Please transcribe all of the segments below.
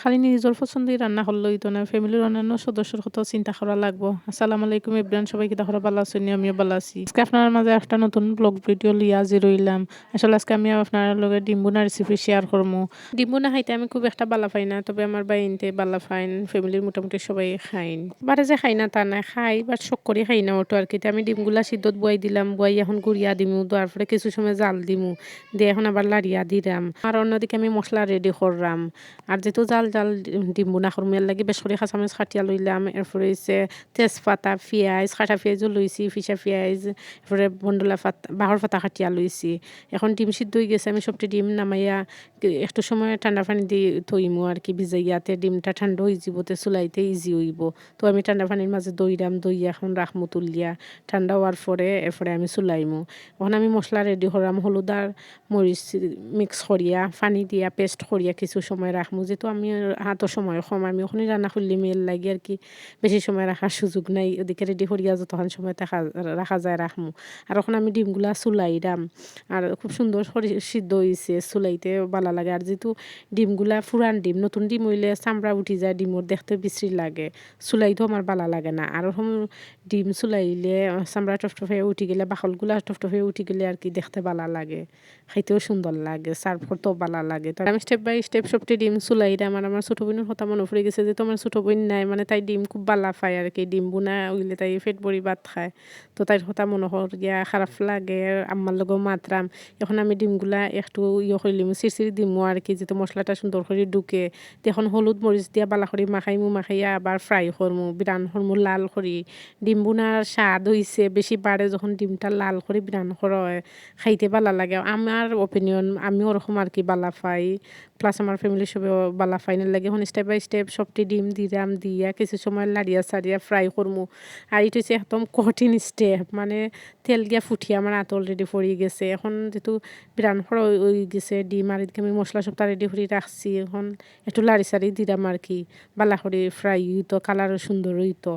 খালি নিজের পছন্দই রান্না করলে হইতো না। ফ্যামিলির অন্যান্য সদস্যর কথা চিন্তা করা লাগবো। আসসালামু আলাইকুম ইব্রান সবাই কিতা করা ভালো আছেন আমিও ভালো আছি। আজকে আপনার মাঝে একটা নতুন ব্লগ ভিডিও লিয়া যে রইলাম আসলে আজকে আমি আপনার লগে ডিম্বুনা রেসিপি শেয়ার করব ডিম্বুনা খাইতে আমি খুব একটা বালা পাই না, তবে আমার বাইনতে বালা ফাইন ফ্যামিলির মোটামুটি সবাই খাইন। বারে যে খাই না তা না, খাই বাট শখ করে খাই না ওটো আর কি আমি ডিমগুলা সিদ্ধত বয়াই দিলাম, বয়াই এখন গুড়িয়া দিমু, তারপরে কিছু সময় জাল দিমু। দিয়ে এখন আবার লাড়িয়া দিলাম আর অন্যদিকে আমি মশলা রেডি করলাম আর যেহেতু জাল জাল ডিম বোনা করমিয়ার লাগি। বেশ করে খাঁচামরিচ খাটিয়া লইলাম এরপরে হচ্ছে তেজপাতা, পিঁয়াজ খাটা পিঁয়াজও লইছি ফিসা পিঁয়াজ এরপরে বন্ডলা পাতা বাহর পাতা খাটিয়া লইছি এখন ডিম সিদ্ধ হয়ে গেছে, আমি সবটি ডিম নামাইয়া একটু সময় ঠান্ডা পানি দিয়ে থইমু আর কি ভিজাইয়াতে ডিমটা ঠান্ডা হয়ে যাবতে চুলাইতে ইজি হইব তো আমি ঠান্ডা পানির মাঝে দইরাম দই এখন রাখমু তুলিয়া ঠান্ডা হওয়ার পরে এরপরে আমি চুলাইমু। এখন আমি মশলা রেডি করাম হলুদ আর মরিচ মিক্স করিয়া পানি দিয়া পেস্ট করিয়া কিছু সময় রাখমু যেহেতু আমি হাতের সময় কম। আমি ওখানে রান্না করলে মেল লাগে আর কি। বেশি সময় রাখার সুযোগ নাই। ওদিকে রেডি করিয়া যতক্ষণ সময় দেখা, রাখা যায় রাখমু। আর ওখানে আমি ডিমগুলা চুলাইরাম আর খুব সুন্দর সিদ্ধ হয়েছে চুলাইতে, ভালো লাগে। আর যেহেতু ডিমগুলা ফুরান ডিম, নতুন ডিম হইলে চামড়া উঠি যায় ডিমর দেখতে বিশ্রী লাগে। চুলাইতেও আমার ভালো লাগে না। আর ওরকম ডিম চুলাইলে, চামড়া টফটফে উঠি গেলে, বাকলগুলা টফটফে উঠি গেলে আর কি দেখতে ভালো লাগে। খাইতেও সুন্দর লাগে, সার্ভ করতেও ভালো লাগে। তো আমি স্টেপ বাই স্টেপ সবটি ডিম চুলাইরা আমার আমার ছোটো বোনের কথা মনে পড়ে গেছে যে তোমার ছোটো বোন নাই মানে তাই ডিম খুব বালা পায় আর কি। ডিম বোনা উইলে তাই ফেট বড়ি ভাত খায়। তো তাইর কথা মনে হর গিয়া খারাপ লাগে আমার লগেও মাত্রাম এখন আমি ডিমগুলা একটু ইয়ে করলিম চিরচিরি দিমু আর কি যেহেতু মশলাটা সুন্দর করে ঢুকে। এখন হলুদ মরিচ দিয়া বালা করি মাখাইমু, মাখাইয়া আবার ফ্রাই করমু বিরান করমু লাল করি ডিম বোনার স্বাদ হইছে বেশি বাড়ে যখন ডিমটা লাল করে বিরান হয়, খাইতে বালা লাগে। আমার ওপিনিয়ন আমি ওরকম আর কি বালা পাই প্লাস আমার ফ্যামিলির সবাই বালা ফাইনাল লাগে এখন স্টেপ বাই স্টেপ সবটি ডিম দিলাম দিয়া, কিছু সময় লাড়িয়া সারিয়া ফ্রাই করমু। আর এটা হচ্ছে একদম কঠিন স্টেপ মানে তেল গিয়া ফুটিয়ে আমার হাত অলরেডি ফরিয়ে গেছে। এখন যেহেতু বিরান ফড় ওই গেছে, ডিম আর এদিকে আমি মশলা সবটা রেডি করে রাখছি এখন একটু লাড়ি সারি দিলাম আর কি বালা করে ফ্রাই হইতো কালারও সুন্দর হইতো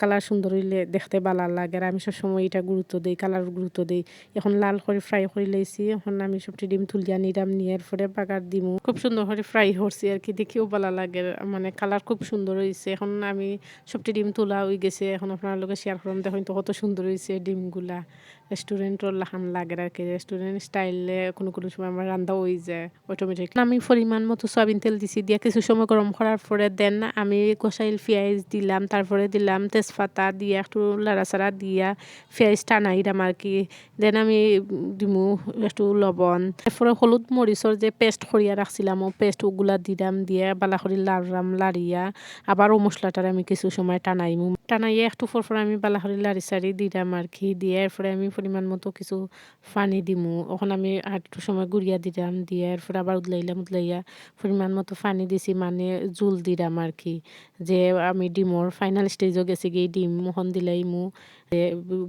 কালার সুন্দর হইলে দেখতে ভালো লাগে আর আমি সবসময় এটা গুরুত্ব দিই, কালার গুরুত্ব দিই। এখন লাল করে ফ্রাই করে লেছি, এখন আমি সবটি ডিম তুলিয়া নিলাম, নিয়ে এরপরে বাগার দিমু। খুব সুন্দর করে ফ্রাই করছি আর কি, দেখেও ভালো লাগে মানে কালার খুব সুন্দর হয়েছে এখন আমি সবটি ডিম তোলা হয়ে গেছে, এখন আপনার লোকে শেয়ার করলাম, দেখুন তো কত সুন্দর হয়েছে ডিমগুলা। রেস্টুরেন্টর লাখান লাগে আর কি রেস্টুরেন্ট স্টাইলে কোনো কোনো সময় আমার রান্না হয়ে যায় অটোমেটিক আমি পরিমাণ মতো সয়াবিন তেল দিছি দিয়ে, কিছু সময় গরম করার পরে দেন আমি কষাইল পেঁয়াজ দিলাম তারপরে দিলাম তেজপাতা দিয়ে, একটু লাড়াচাড়া দিয়া, পেঁয়াজ টানাইলাম আর কি দেন আমি দিমু একটু লবণ। তারপরে হলুদ মরিচর যে পেস্ট করিয়া রাখছিলাম ও পেস্ট ওগুলা দিলাম দিয়ে বালা করে লাড়াম লাড়িয়া আবারও মশলাটার আমি কিছু সময় টানাইমু। টানাইয়া একটু পর পর আমি বালা করে লাড়ি সারি দিলাম আর কি দিয়ে এরপরে আমি পরিমাণ মতো কিছু পানি দিমু। ওখান আমি একটু সময় গুড়িয়া দিলাম, দিয়ে এরপরে আবার উদলাইলাম উদলাইয়া পরিমাণ মতো পানি দিছি মানে জুল দিলাম আর কি যে আমি ডিমর ফাইনাল স্টেজও গেছি গিয়ে ডিম মোহন দিলাইমু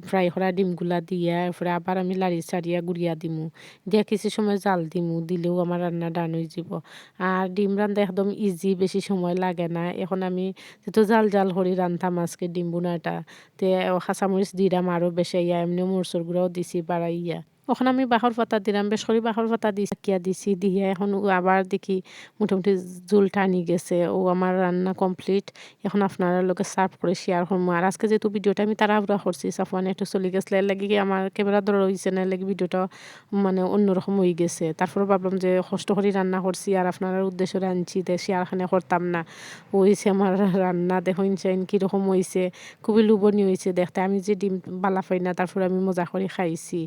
ফ্রাই করা ডিমগুলা দিয়া এরপরে আবার আমি লাড়ি সারিয়া গুড়িয়া দিমু। দিয়া কিছু সময় জাল দিমু, দিলেও আমার রান্না ডান হয়ে যাব। আর ডিম রান্ধা একদম ইজি বেশি সময় লাগে না। এখন আমি যেহেতু জাল জাল করি রান্ধাম আজকে ডিম বোনাটা, তে কাঁচামরিচ দিলাম আরও বেশি, ইয়া এমনি মরচর গুঁড়াও দিছি বাড়াইয়া ওখানে আমি বাহর পাতা দিলাম বেশ করে বাহর পাতা দিছি কিয়া দিছি দিয়ে এখন আবার দেখি মোটামুটি জুল টানি গেছে। ও আমার রান্না কমপ্লিট। এখন আপনারা লোকে সার্ভ করে শেয়ার করব আর আজকে যেহেতু ভিডিওটা আমি তাড়াহুড়া করছি সাফওয়ান একটু চলে গেছিল এর লাগে আমার ক্যামেরা ধরা হয়েছে না, লাগে ভিডিওটা মানে অন্যরকম হয়ে গেছে। তারপরে ভাবলাম যে কষ্ট করে রান্না করছি আর আপনার উদ্দেশ্য রাঁধছি তে শেয়ারখানে করতাম না। হয়েছে আমার রান্না দেখুন চাইন কীরকম হয়েছে খুবই লোভনীয় হয়েছে দেখতে আমি যে ডিম বালা পাই না তারপরে আমি মজা করে খাইছি।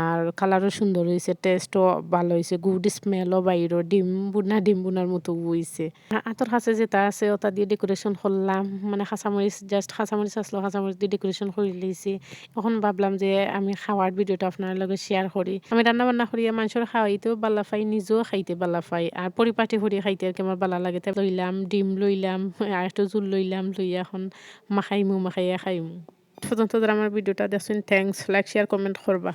আর আর কালারও সুন্দর হয়েছে টেস্টও ভালো হয়েছে গুড স্মেলও বাইরও ডিম বুনা, ডিম বুনার মতো হয়েছে আতর কাছে যেটা আছে ওটা দিয়ে ডেকোরেশন করলাম মানে খাঁচামরিচ জাস্ট খাঁচামরিচ আসলো খাঁচামরিচ দিয়ে ডেকোরেশন করে লিয়েছি এখন ভাবলাম যে আমি খাওয়ার ভিডিওটা আপনার লগে শেয়ার করি। আমি রান্না বান্না করি মানুষের খাওয়াইতেও বালা পাই, নিজেও খাইতে বালা পাই। আর পরিপাটি করি খাইতে আর কি আমার বালা লাগে লইলাম, ডিম লইলাম, আর একটু জুল লইলাম, লইয়া এখন মাখাইমু, মাখাইয়া খাইমু। পর্যন্ত আমার ভিডিওটা দেখছেন থ্যাংকস লাইক শেয়ার কমেন্ট করবা।